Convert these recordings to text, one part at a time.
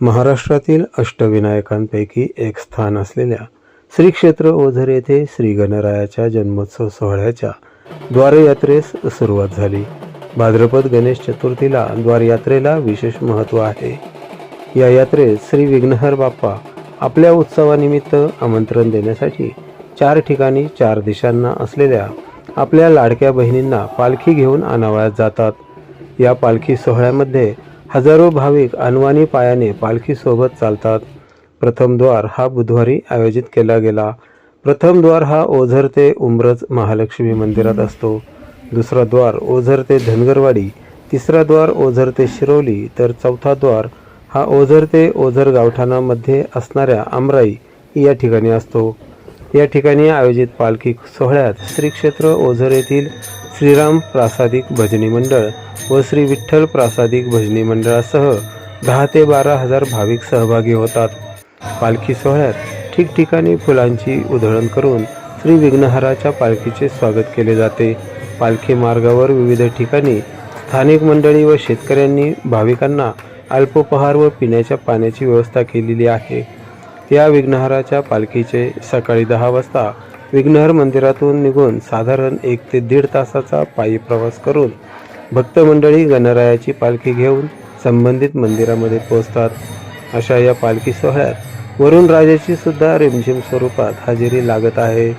महाराष्ट्रातील अष्टविनायकांपैकी एक स्थान असलेल्या श्री क्षेत्र ओझर येथे श्री गणरायाच्या जन्मोत्सव सोहळ्याच्या द्वारयात्रेस सुरुवात झाली. भाद्रपद गणेश चतुर्थीला द्वारयात्रेला विशेष महत्त्व आहे. या यात्रेत श्री विघ्नहर बाप्पा आपल्या उत्सवानिमित्त आमंत्रण देण्यासाठी चार ठिकाणी चार दिशांना असलेल्या आपल्या लाडक्या बहिणींना पालखी घेऊन आणावयात जातात. या पालखी सोहळ्यामध्ये हजारो भाविक अनवाणी पायाने पालखीसोबत चालतात. प्रथम द्वार हा बुधवारी आयोजित केला गेला. प्रथम द्वार हा ओझर ते उमरज महालक्ष्मी मंदिरात असतो. दुसरा द्वार ओझर ते धनगरवाडी तिसरा द्वार ओझर ते शिरोली तर चौथा द्वार हा ओझर ते ओझर गावठाणामध्ये असणाऱ्या आमराई या ठिकाणी असतो. या ठिकाणी आयोजित पालखी सोहळ्यात श्री क्षेत्र ओझर येथील श्रीराम प्रासादिक भजनी मंडळ व श्री विठ्ठल प्रासादिक भजनी मंडळासह दहा ते बारा हजार भाविक सहभागी होतात. पालखी सोहळ्यात ठिकठिकाणी फुलांची उधळण करून श्री विघ्नहराच्या पालखीचे स्वागत केले जाते. पालखी मार्गावर विविध ठिकाणी स्थानिक मंडळी व शेतकऱ्यांनी भाविकांना अल्पोपहार व पिण्याच्या पाण्याची व्यवस्था केलेली आहे. या विघ्नहराच्या पालखीचे सकाळी दहा वाजता विघ्नहर मंदिरातून निघून साधारण एक ते दीड तासाचा पायी प्रवास करून भक्तमंडळी गणरायाची पालखी घेऊन संबंधित मंदिरामध्ये पोहोचतात. अशा या पालखी सोहळ्यात वरुण राजाची सुद्धा रिमझिम स्वरूपात हजेरी लागत आहे.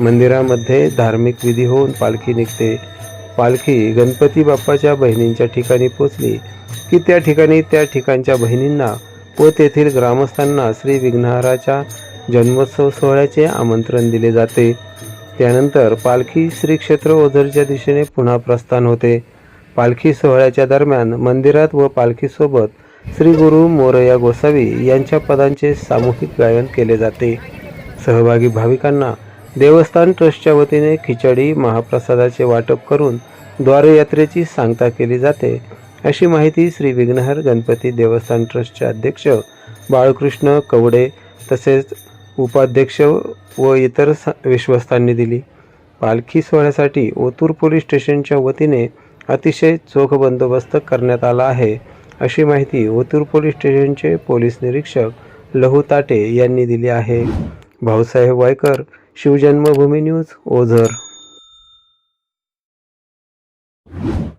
मंदिरामध्ये धार्मिक विधी होऊन पालखी निघते. पालखी गणपती बाप्पाच्या बहिणींच्या ठिकाणी पोचली की त्या ठिकाणी त्या ठिकाणच्या बहिणींना व तेथील ग्रामस्थांना श्री विघ्नहाराच्या जन्मोत्सव सोहळ्याचे आमंत्रण दिले जाते. त्यानंतर पालखी श्री क्षेत्र ओझरच्या दिशेने पुन्हा प्रस्थान होते. पालखी सोहळ्याच्या दरम्यान मंदिरात व पालखीसोबत श्री गुरु मोरया गोसावी यांच्या पदांचे सामूहिक गायन केले जाते. सहभागी भाविकांना देवस्थान ट्रस्टच्या वतीने खिचडी महाप्रसादाचे वाटप करून द्वारयात्रेची सांगता केली जाते. अशी माहिती श्री विघ्नहर गणपती देवस्थान ट्रस्टचे अध्यक्ष बाळकृष्ण कवडे तसेच उपाध्यक्ष व इतर स- विश्वस्तांनी दिली. पालखी सोहळ्यासाठी ओतूर पोलीस स्टेशनच्या वतीने अतिशय चोख बंदोबस्त करण्यात आला आहे अशी माहिती ओतूर पोलीस स्टेशनचे पोलीस निरीक्षक लहू ताटे यांनी दिली आहे. भाऊसाहेब वायकर शिवजन्मभूमी न्यूज ओझर.